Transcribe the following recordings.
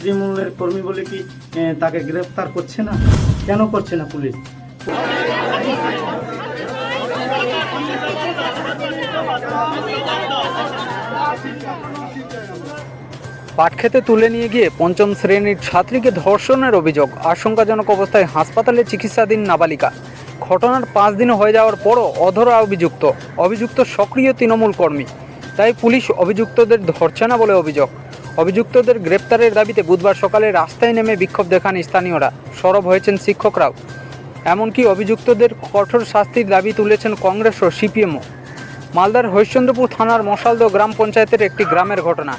তৃণমূলের কর্মী বলে কি তাকে গ্রেফতার করছে না? কেন করছে না পুলিশ? পাটক্ষেতে তুলে নিয়ে গিয়ে পঞ্চম শ্রেণির ছাত্রীকে ধর্ষণের অভিযোগ। আশঙ্কাজনক অবস্থায় হাসপাতালে চিকিৎসাধীন নাবালিকা। ঘটনার পাঁচ দিন হয়ে যাওয়ার পরও অধরা অভিযুক্ত। অভিযুক্ত সক্রিয় তৃণমূল কর্মী। তাই পুলিশ অভিযুক্তদের ধরছে না বলে অভিযোগ। অভিযুক্তদের গ্রেপ্তারের দাবিতে বুধবার সকালে রাস্তায় নেমে বিক্ষোভ দেখান স্থানীয়রা। সরব হয়েছেন শিক্ষকরাও। এমনকি অভিযুক্তদের কঠোর শাস্তির দাবি তুলেছেন কংগ্রেস ও সিপিএমও মালদার হরিশ্চন্দ্রপুর থানার মশালদো গ্রাম পঞ্চায়েতের একটি গ্রামের ঘটনা।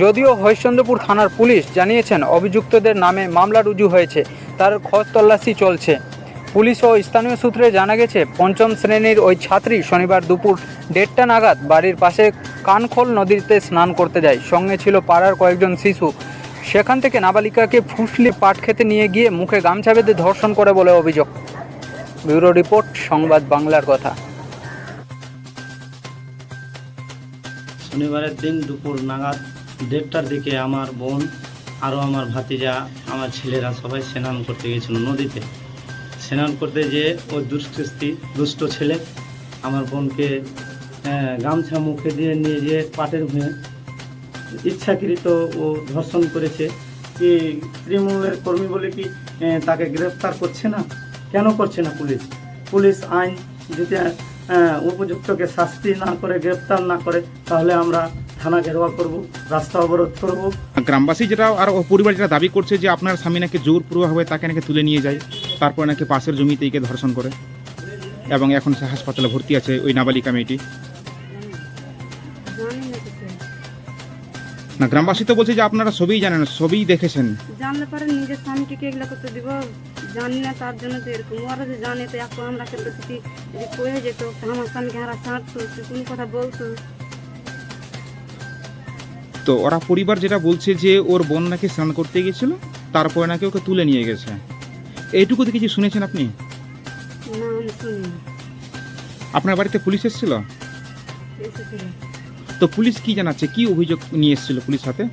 যদিও হরিশ্চন্দ্রপুর থানার পুলিশ জানিয়েছেন, অভিযুক্তদের নামে মামলা রুজু হয়েছে, তার খোঁজ তল্লাশি চলছে। পুলিশ ও স্থানীয় সূত্রে জানা গেছে, পঞ্চম শ্রেণির ওই ছাত্রী শনিবার দুপুর দেড়টা নাগাদ বাড়ির পাশে কানখোল নদীতে স্নান করতে যায়। সঙ্গে ছিল পাড়ার কয়েকজন শিশু। সেখান থেকে নাবালিকাকে ফুসলি পাট খেতে নিয়ে গিয়ে মুখে গামছা বেঁধে ধর্ষণ করে বলে অভিযোগ। ব্যুরো রিপোর্ট, সংবাদ বাংলার কথা। শনিবারের দিন দুপুর নাগাদ দেড়টার দিকে আমার বোন আরও আমার ভাতিজা, আমার ছেলেরা সবাই স্নান করতে গেছিল নদীতে। স্নান করতে যেয়ে ওই দুষ্কৃষ্টি দুষ্ট ছেলে, আমার বোনকে গামছা মুখে দিয়ে নিয়ে যেয়ে পাটের ভুঁয়ে ইচ্ছাকৃত ও ধর্ষণ করেছে। কি তৃণমূলের কর্মী বলে কি তাকে গ্রেফতার করছে না? কেন করছে না পুলিশ? পুলিশ আইন যদি উপযুক্তকে শাস্তি না করে, গ্রেফতার না করে, তাহলে আমরা থানা ঘেরোয়া করব রাস্তা অবরোধ করব। গ্রামবাসী যেটা আর পরিবার যেটা দাবি করছে যে আপনার স্বামী নাকি জোরপূর্বকভাবে তাকে নাকি তুলে নিয়ে যায় তারপর নাকি পাশের জমিতে একে ধর্ষণ করে এবং এখন সে হাসপাতালে ভর্তি আছে ওই নাবালিকা মেয়েটি। না গ্রামবাসী তো বলছে যে আপনারা সবই জানেন সবই দেখেছেন। জানলে পরে নিজের স্বামীকে কে এগুলো করতে দিব? জানি না তার জন্য তো এরকম। ওরা যে জানে তো এখন আমরা যদি যদি কয়ে যেত আমার স্বামীকে হারা ছাড়তো কোনো কথা বলতো। তো ওরা পরিবার যেটা বলছে যে ওর বোন নাকি স্নান করতে গেছিল তারপরে নাকি ওকে তুলে নিয়ে গেছে। এইটুকু তো কিছু শুনেছেন আপনি? আপনার বাড়িতে পুলিশ এসেছিল? তো পুলিশ কি জানাচ্ছে? কি অভিযোগ নিয়ে এসেছিল পুলিশ হাতে?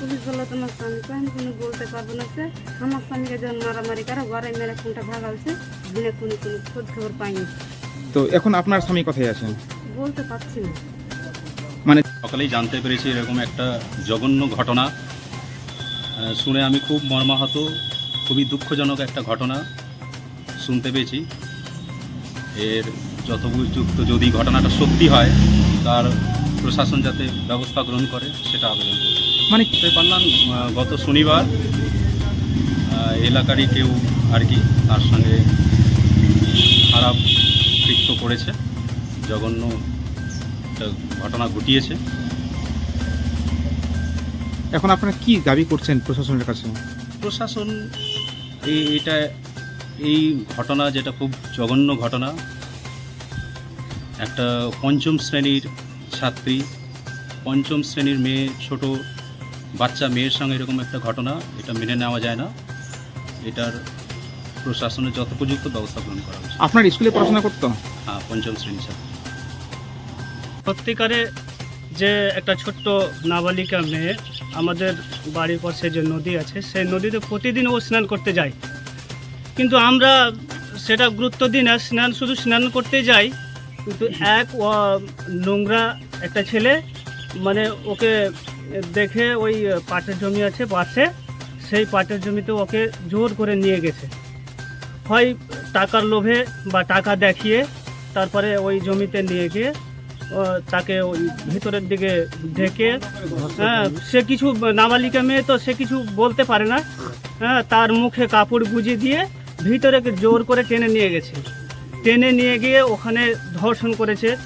পুলিশ বলল তোমার স্বামীকে আমি কোনো বলতে পারব না সে আমার স্বামীকে যখন মারামারি করে ঘরে মেরে কোনটা ভাগালছে দিনে কোনো কোনো খোঁজ খবর পাইনি। তো এখন আপনার স্বামী কোথায় আছেন? বলতে পারছি না। সকালেই জানতে পেরেছি এরকম একটা জঘন্য ঘটনা। শুনে আমি খুব মর্মাহত খুবই দুঃখজনক একটা ঘটনা শুনতে পেয়েছি। এর যথোপযুক্ত যদি ঘটনাটা সত্যি হয় তার প্রশাসন যাতে ব্যবস্থা গ্রহণ করে সেটা আবেদন করব। মানে পারলাম গত শনিবার এলাকারই কেউ আর কি তার সঙ্গে খারাপ কৃত্য করেছে। জঘন্য একটা ঘটনা ঘটিয়েছে। এখন আপনারা কি দাবি করছেন প্রশাসনের কাছে? প্রশাসন এই এটা এই ঘটনা যেটা খুব জঘন্য ঘটনা একটা পঞ্চম শ্রেণির ছাত্রী পঞ্চম শ্রেণির মেয়ে ছোট বাচ্চা মেয়ের সঙ্গে এরকম একটা ঘটনা এটা মেনে নেওয়া যায় না। এটার প্রশাসনের যথোপযুক্ত ব্যবস্থা গ্রহণ করা উচিত আপনার স্কুলে পড়াশোনা করতো? হ্যাঁ পঞ্চম শ্রেণি ছাত্র। সত্যিকারে যে একটা ছোট্ট নাবালিকা মেয়ে আমাদের বাড়ির পাশে যে নদী আছে, সেই নদীতে প্রতিদিন ও স্নান করতে যায়। কিন্তু আমরা সেটা গুরুত্ব দিই না, স্নান শুধু স্নান করতে যাই, কিন্তু এক নোংরা একটা ছেলে মানে ওকে দেখে ওই পাটের জমি আছে পাশে, সেই পাটের জমিতে ওকে জোর করে নিয়ে গেছে। হয় টাকার লোভে বা টাকা দেখিয়ে তারপরে ওই জমিতে নিয়ে গিয়ে তাকে ওই ভিতরের দিকে ঢেকে হ্যাঁ সে কিছু নাবালিকা মেয়ে তো সে কিছু বলতে পারে না। হ্যাঁ তার মুখে কাপড় গুঁজে দিয়ে ভিতরে জোর করে টেনে নিয়ে গেছে। টেনে নিয়ে গিয়ে ওখানে ধর্ষণ করেছে।